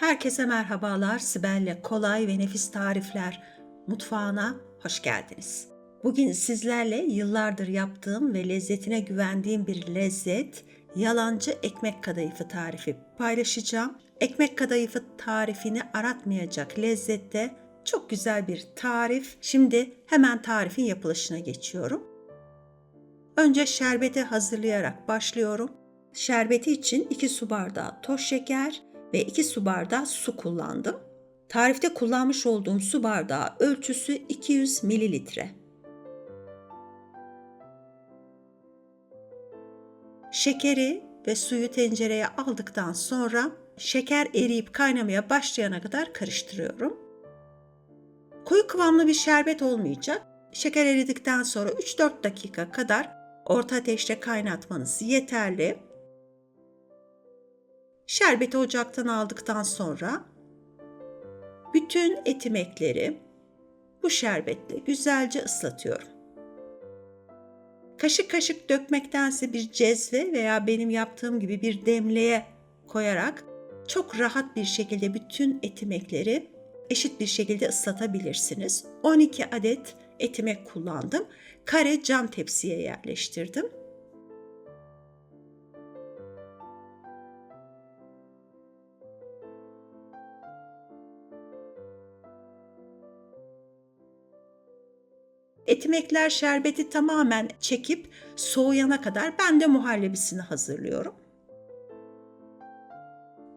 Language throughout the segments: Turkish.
Herkese merhabalar. Sibel'le kolay ve nefis tarifler mutfağına hoş geldiniz. Bugün sizlerle yıllardır yaptığım ve lezzetine güvendiğim bir lezzet, yalancı ekmek kadayıfı tarifi paylaşacağım. Ekmek kadayıfı tarifini aratmayacak lezzette çok güzel bir tarif. Şimdi hemen tarifin yapılışına geçiyorum. Önce şerbeti hazırlayarak başlıyorum. Şerbeti için 2 su bardağı toz şeker ve 2 su bardağı su kullandım. Tarifte kullanmış olduğum su bardağı ölçüsü 200 mililitre. Şekeri ve suyu tencereye aldıktan sonra şeker eriyip kaynamaya başlayana kadar karıştırıyorum. Koyu kıvamlı bir şerbet olmayacak. Şeker eridikten sonra 3-4 dakika kadar orta ateşte kaynatmanız yeterli. Şerbeti ocaktan aldıktan sonra bütün etimekleri bu şerbetle güzelce ıslatıyorum. Kaşık kaşık dökmektense bir cezve veya benim yaptığım gibi bir demleye koyarak çok rahat bir şekilde bütün etimekleri eşit bir şekilde ıslatabilirsiniz. 12 adet etimek kullandım. Kare cam tepsiye yerleştirdim. Etimekler şerbeti tamamen çekip soğuyana kadar ben de muhallebisini hazırlıyorum.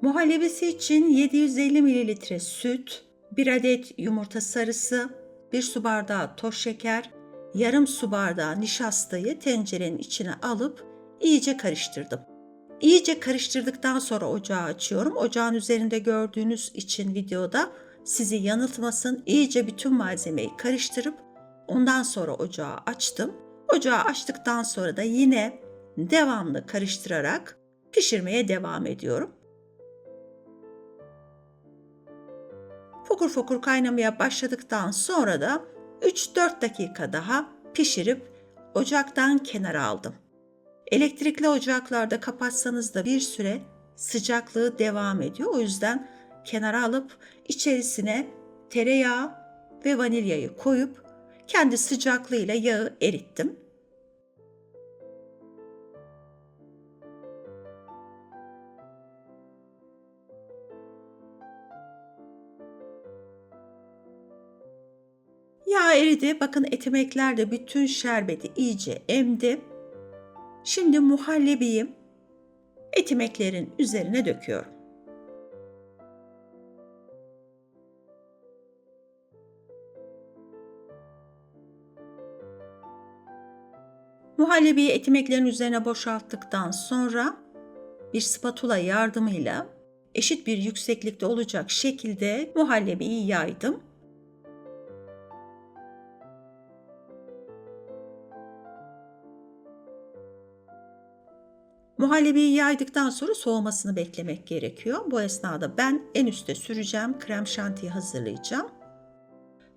Muhallebisi için 750 ml süt, 1 adet yumurta sarısı, 1 su bardağı toz şeker, yarım su bardağı nişastayı tencerenin içine alıp iyice karıştırdım. İyice karıştırdıktan sonra ocağı açıyorum. Ocağın üzerinde gördüğünüz için videoda sizi yanıltmasın. İyice bütün malzemeyi karıştırıp ondan sonra ocağı açtım. Ocağı açtıktan sonra da yine devamlı karıştırarak pişirmeye devam ediyorum. Fokur fokur kaynamaya başladıktan sonra da 3-4 dakika daha pişirip ocaktan kenara aldım. Elektrikli ocaklarda kapatsanız da bir süre sıcaklığı devam ediyor. O yüzden kenara alıp içerisine tereyağı ve vanilyayı koyup kendi sıcaklığıyla yağı erittim. Yağ eridi. Bakın etimekler de bütün şerbeti iyice emdi. Şimdi muhallebiyi etimeklerin üzerine döküyorum. Muhallebiyi etimeklerin üzerine boşalttıktan sonra bir spatula yardımıyla eşit bir yükseklikte olacak şekilde muhallebiyi yaydım. Muhallebiyi yaydıktan sonra soğumasını beklemek gerekiyor. Bu esnada ben en üste süreceğim krem şantiyi hazırlayacağım.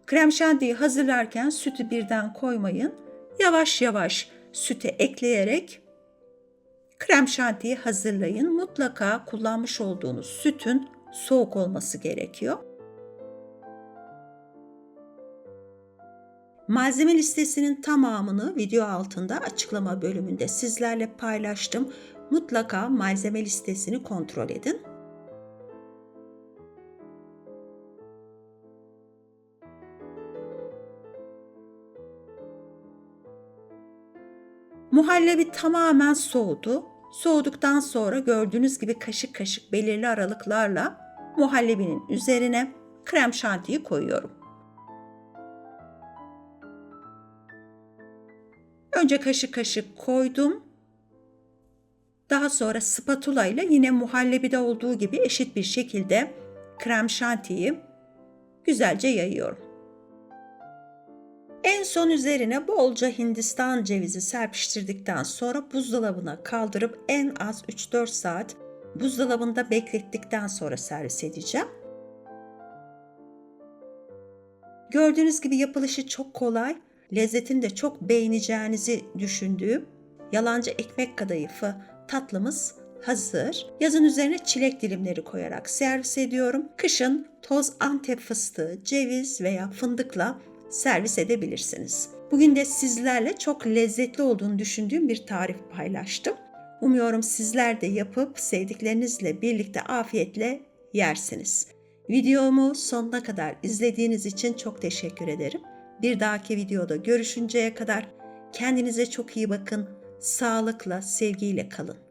Krem şantiyi hazırlarken sütü birden koymayın. Yavaş yavaş süte ekleyerek krem şantiyi hazırlayın. Mutlaka kullanmış olduğunuz sütün soğuk olması gerekiyor. Malzeme listesinin tamamını video altında açıklama bölümünde sizlerle paylaştım. Mutlaka malzeme listesini kontrol edin. Muhallebi tamamen soğudu. Soğuduktan sonra gördüğünüz gibi kaşık kaşık belirli aralıklarla muhallebinin üzerine krem şantiyi koyuyorum. Önce kaşık kaşık koydum. Daha sonra spatula ile yine muhallebide olduğu gibi eşit bir şekilde krem şantiyi güzelce yayıyorum. En son üzerine bolca Hindistan cevizi serpiştirdikten sonra buzdolabına kaldırıp en az 3-4 saat buzdolabında beklettikten sonra servis edeceğim. Gördüğünüz gibi yapılışı çok kolay, lezzetini de çok beğeneceğinizi düşündüğüm yalancı ekmek kadayıfı tatlımız hazır. Yazın üzerine çilek dilimleri koyarak servis ediyorum. Kışın toz antep fıstığı, ceviz veya fındıkla servis edebilirsiniz. Bugün de sizlerle çok lezzetli olduğunu düşündüğüm bir tarif paylaştım. Umuyorum sizler de yapıp sevdiklerinizle birlikte afiyetle yersiniz. Videomu sonuna kadar izlediğiniz için çok teşekkür ederim. Bir dahaki videoda görüşünceye kadar kendinize çok iyi bakın. Sağlıkla, sevgiyle kalın.